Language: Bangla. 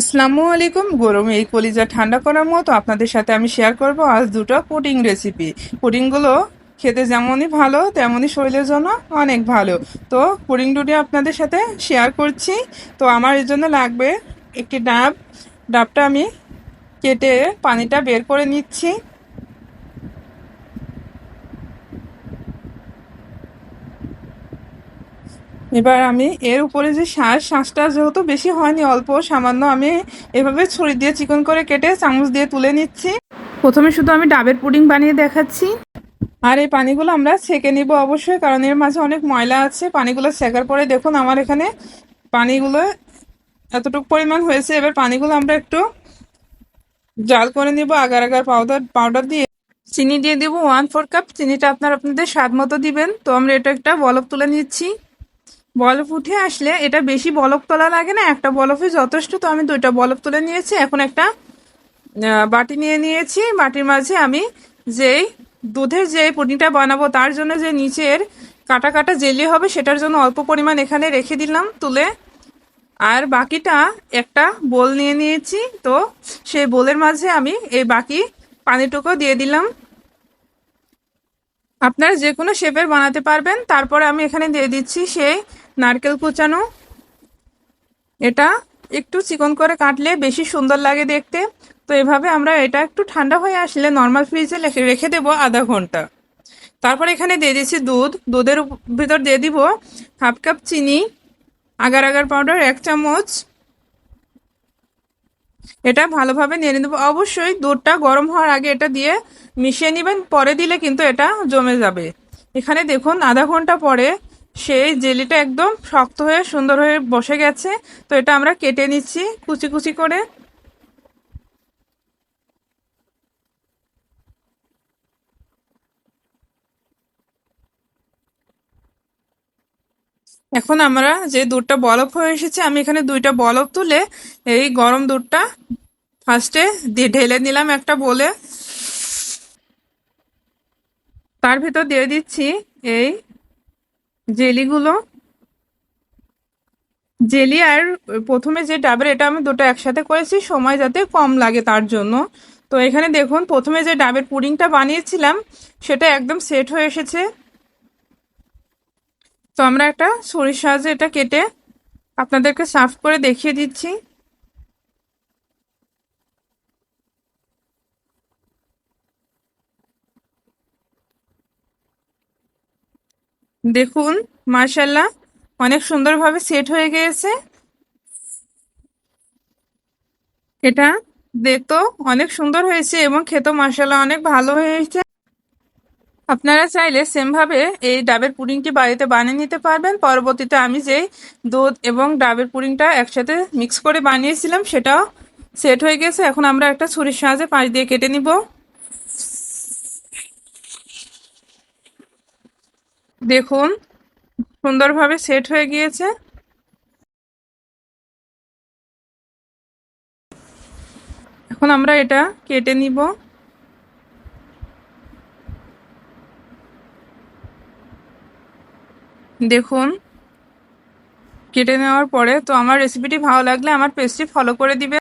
আসসালামু আলাইকুম, গরমে এই কলিজা ঠান্ডা করার মতো আপনাদের সাথে আমি শেয়ার করব আজ দুটো পুডিং রেসিপি পুডিংগুলো খেতে যেমনই ভালো, তেমনই শরীরের জন্য অনেক ভালো। তো পুডিং দুটি আপনাদের সাথে শেয়ার করছি। তো আমার এর জন্য লাগবে একটি ডাব। ডাবটা আমি কেটে পানিটা বের করে নিচ্ছি। এবার আমি এর উপরে যে শ্বাস শ্বাসটা যেহেতু বেশি হয়নি, অল্প, সামান্য আমি এভাবে ছুরি দিয়ে চিকন করে কেটে চামচ দিয়ে তুলে নিচ্ছি। প্রথমে শুধু আমি ডাবের পুডিং বানিয়ে দেখাচ্ছি। আর এই পানিগুলো আমরা ছেঁকে নিব অবশ্যই, কারণ এর মাঝে অনেক ময়লা আছে। পানিগুলো ছেঁকার পরে দেখুন আমার এখানে পানিগুলো এতটুকু পরিমাণ হয়েছে। এবার পানিগুলো আমরা একটু জাল করে নিব আগার আগার পাউডার পাউডার দিয়ে। চিনি দিয়ে দিব ওয়ান ফোর কাপ। চিনিটা আপনার আপনাদের স্বাদ মতো দিবেন। তো আমরা এটা একটা বলক তুলে নিচ্ছি। বলফ উঠে আসলে এটা বেশি বলক তোলা লাগে না, একটা বলফে যথেষ্ট। তো আমি দুইটা বলফ তুলে নিয়েছি, এখন একটা বাটি নিয়ে নিয়েছি। বাটির মাঝে আমি যেই দুধের যে পুডিংটা বানাবো, তার জন্য যে নিচের কাটা কাটা জেলি হবে, সেটার জন্য অল্প পরিমাণ এখানে রেখে দিলাম তুলে। আর বাকিটা একটা বোল নিয়ে নিয়েছি, তো সেই বোলের মাঝে আমি এই বাকি পানিটুকু দিয়ে দিলাম। আপনারা যে কোনো শেপের বানাতে পারবেন। তারপরে আমি এখানে দিয়ে দিচ্ছি সেই নারকেল কুচানো। এটা একটু চিকন করে কাটলে বেশি সুন্দর লাগে দেখতে। তো এভাবে আমরা এটা একটু ঠান্ডা হয়ে আসলে নর্মাল ফ্রিজে রেখে দেবো আধা ঘণ্টা। তারপর এখানে দিয়ে দিচ্ছি দুধ। দুধের ভিতর দিয়ে দিব হাফ কাপ চিনি, আগার আগার পাউডার এক চামচ। এটা ভালোভাবে নেড়ে নেব অবশ্যই দুধটা গরম হওয়ার আগে এটা দিয়ে মিশিয়ে নেবেন। পরে দিলে কিন্তু এটা জমে যাবে। এখানে দেখুন আধা ঘণ্টা পরে সেই জেলিটা একদম শক্ত হয়ে, সুন্দর হয়ে বসে গেছে। তো এটা আমরা কেটে নিচ্ছি কুচি কুচি করে। এখন আমরা যে দুধটা বলক হয়ে এসেছে, আমি এখানে দুইটা বলক তুলে এই গরম দুধটা ফার্স্টে দিয়ে ঢেলে নিলাম একটা বলে। তার ভিতর দিয়ে দিচ্ছি এই জেলিগুলো। জেলি আর প্রথমে যে ডাবের এটা আমি দুটো একসাথে করেছি, সময় যাতে কম লাগে তার জন্য। তো এখানে দেখুন, প্রথমে যে ডাবের পুডিংটা বানিয়েছিলাম, সেটা একদম সেট হয়ে এসেছে। তো আমরা একটা সরিষা যে এটা কেটে আপনাদেরকে সাফ করে দেখিয়ে দিচ্ছি। দেখুন মার্শাল্লাহ অনেক সুন্দরভাবে সেট হয়ে গিয়েছে। এটা দেখতো অনেক সুন্দর হয়েছে এবং খেতেও মার্শাল্লাহ অনেক ভালো হয়েছে। আপনারা চাইলে সেমভাবে এই ডাবের পুডিংটি বাড়িতে বানিয়ে নিতে পারবেন। পরবর্তীতে আমি যেই দুধ এবং ডাবের পুডিংটা একসাথে মিক্স করে বানিয়েছিলাম, সেটাও সেট হয়ে গেছে। এখন আমরা একটা ছুরির সাহায্যে পাশ দিয়ে কেটে নিব। দেখুন, সুন্দরভাবে সেট হয়ে গিয়েছে। এখন আমরা এটা কেটে নিব। দেখুন, কেটে নেওয়ার পরে তো আমার রেসিপিটি ভালো লাগলে আমার পেজটি ফলো করে দিবে